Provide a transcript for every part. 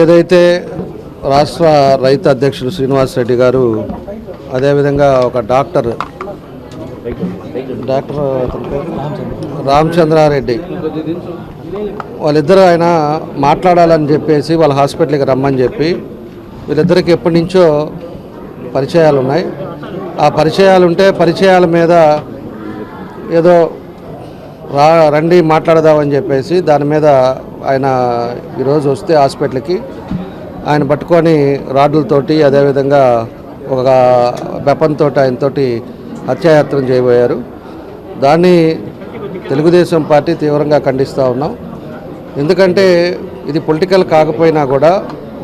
ఏదైతే రాష్ట్ర రైతు అధ్యక్షుడు శ్రీనివాస్ రెడ్డి గారు అదేవిధంగా ఒక డాక్టర్ డాక్టర్ రామచంద్రారెడ్డి. వాళ్ళిద్దరూ ఆయన మాట్లాడాలని చెప్పేసి వాళ్ళ హాస్పిటల్కి రమ్మని చెప్పి వీళ్ళిద్దరికి ఎప్పటి నుంచో పరిచయాలు ఉన్నాయి. ఆ పరిచయాలు ఉంటే పరిచయాల మీద ఏదో రా రండి మాట్లాడదామని చెప్పేసి దాని మీద ఆయన ఈరోజు వస్తే హాస్పిటల్కి ఆయన పట్టుకొని రాడ్లతోటి అదేవిధంగా ఒక బెపంతో ఆయనతోటి హత్యాయత్నం చేయబోయారు. దాన్ని తెలుగుదేశం పార్టీ తీవ్రంగా ఖండిస్తూ ఉన్నాం. ఎందుకంటే ఇది పొలిటికల్ కాకపోయినా కూడా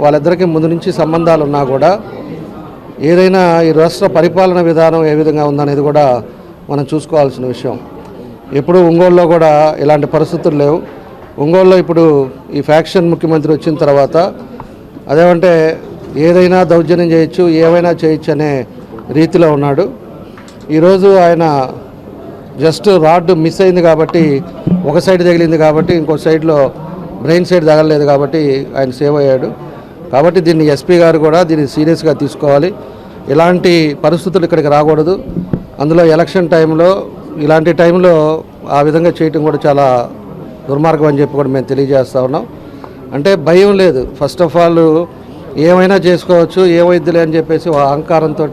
వాళ్ళిద్దరికీ ముందు నుంచి సంబంధాలు ఉన్నా కూడా ఏదైనా ఈ రాష్ట్ర పరిపాలన విధానం ఏ విధంగా ఉందనేది కూడా మనం చూసుకోవాల్సిన విషయం. ఎప్పుడూ ఒంగోలులో కూడా ఇలాంటి పరిస్థితులు లేవు. ఒంగోలులో ఇప్పుడు ఈ ఫ్యాక్షన్ ముఖ్యమంత్రి వచ్చిన తర్వాత అదేమంటే ఏదైనా దౌర్జన్యం చేయొచ్చు ఏమైనా చేయొచ్చు అనే రీతిలో ఉన్నాడు. ఈరోజు ఆయన జస్ట్ రాడ్ మిస్ అయింది కాబట్టి ఒక సైడ్ తగిలింది కాబట్టి ఇంకో సైడ్లో బ్రెయిన్ సైడ్ తగలలేదు కాబట్టి ఆయన సేవ్ అయ్యాడు. కాబట్టి దీన్ని ఎస్పీ గారు కూడా దీన్ని సీరియస్గా తీసుకోవాలి. ఇలాంటి పరిస్థితులు ఇక్కడికి రాకూడదు. అందులో ఎలక్షన్ టైంలో ఇలాంటి టైంలో ఆ విధంగా చేయటం కూడా చాలా దుర్మార్గం అని చెప్పి కూడా మేము తెలియజేస్తా ఉన్నాం. అంటే భయం లేదు. ఫస్ట్ ఆఫ్ ఆల్ ఏమైనా చేసుకోవచ్చు ఏమైద్దిలే అని చెప్పేసి అహంకారంతో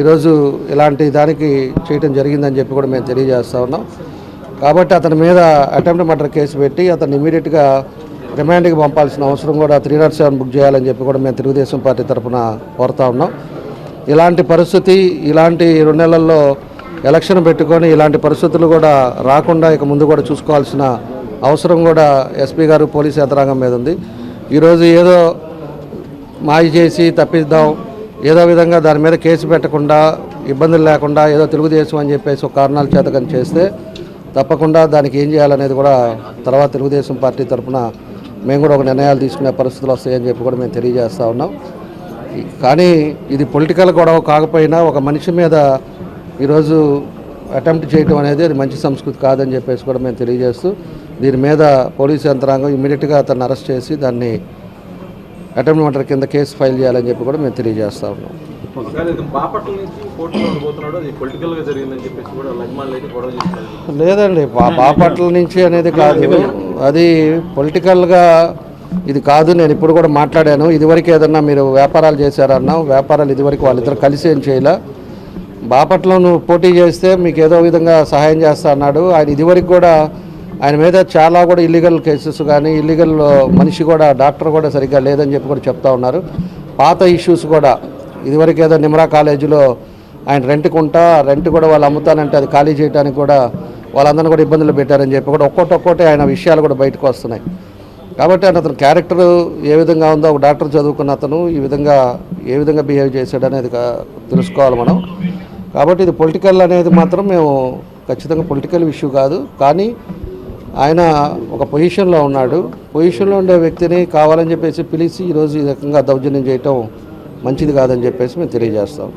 ఈరోజు ఇలాంటి దానికి చేయటం జరిగిందని చెప్పి కూడా మేము తెలియజేస్తూ ఉన్నాం. కాబట్టి అతని మీద అటెంప్ట్ మర్డర్ కేసు పెట్టి అతను ఇమీడియట్గా రిమాండ్కి పంపాల్సిన అవసరం కూడా త్రీ నాట్ సెవెన్ బుక్ చేయాలని చెప్పి కూడా మేము తెలుగుదేశం పార్టీ తరఫున కోరుతా ఉన్నాం. ఇలాంటి పరిస్థితి ఇలాంటి రెండు నెలల్లో ఎలక్షన్ పెట్టుకొని ఇలాంటి పరిస్థితులు కూడా రాకుండా ఇక ముందు కూడా చూసుకోవాల్సిన అవసరం కూడా ఎస్పీ గారు పోలీస్ యంత్రాంగం మీద ఉంది. ఈరోజు ఏదో మాయ చేసి తప్పిద్దాం ఏదో విధంగా దాని మీద కేసు పెట్టకుండా ఇబ్బందులు లేకుండా ఏదో తెలుగుదేశం అని చెప్పేసి ఒక కారణాల చేతకని చేస్తే తప్పకుండా దానికి ఏం చేయాలనేది కూడా తర్వాత తెలుగుదేశం పార్టీ తరఫున మేము కూడా ఒక నిర్ణయాలు తీసుకునే పరిస్థితులు వస్తాయని చెప్పి కూడా మేము తెలియజేస్తా ఉన్నాం. కానీ ఇది పొలిటికల్ గొడవ కాకపోయినా ఒక మనిషి మీద ఈరోజు అటెంప్ట్ చేయడం అనేది అది మంచి సంస్కృతి కాదని చెప్పేసి కూడా మేము తెలియజేస్తూ దీని మీద పోలీసు యంత్రాంగం ఇమీడియట్గా అతన్ని అరెస్ట్ చేసి దాన్ని అటెంప్ట్ మర్డర్ కింద కేసు ఫైల్ చేయాలని చెప్పి కూడా మేము తెలియజేస్తా ఉన్నాం. లేదండి బాపట్ల నుంచి అనేది కాదు. అది పొలిటికల్గా ఇది కాదు నేను ఇప్పుడు కూడా మాట్లాడాను. ఇదివరకు ఏదన్నా మీరు వ్యాపారాలు చేశారన్నా వ్యాపారాలు ఇదివరకు వాళ్ళిద్దరు కలిసి ఏం చేయలే? బాపట్లో నువ్వు పోటీ చేస్తే మీకు ఏదో విధంగా సహాయం చేస్తా అన్నాడు. ఆయన ఇదివరకు కూడా ఆయన మీద చాలా కూడా ఇల్లీగల్ కేసెస్ కానీ ఇల్లీగల్ మనిషి కూడా డాక్టర్ కూడా సరిగ్గా లేదని చెప్పి కూడా చెప్తా ఉన్నారు. పాత ఇష్యూస్ కూడా ఇదివరకు ఏదో నిమ్రా కాలేజీలో ఆయన రెంట్ కొంటా రెంట్ కూడా వాళ్ళు అమ్ముతానంటే అది ఖాళీ చేయడానికి కూడా వాళ్ళందరినీ కూడా ఇబ్బందులు పెట్టారని చెప్పి కూడా ఒక్కొక్కటి ఒక్కొక్కటి ఆయన విషయాలు కూడా బయటకు వస్తున్నాయి. కాబట్టి ఆయన అతను క్యారెక్టర్ ఏ విధంగా ఉందో ఒక డాక్టర్ చదువుకున్న అతను ఈ విధంగా ఏ విధంగా బిహేవ్ చేశాడు అనేది తెలుసుకోవాలి మనం. కాబట్టి ఇది పొలిటికల్ అనేది మాత్రం మేము ఖచ్చితంగా పొలిటికల్ ఇష్యూ కాదు. కానీ ఆయన ఒక పొజిషన్లో ఉన్నాడు. పొజిషన్లో ఉండే వ్యక్తిని కావాలని చెప్పేసి పిలిచి ఈరోజు ఈ రకంగా దౌర్జన్యం చేయటం మంచిది కాదని చెప్పేసి మేము తెలియజేస్తాం.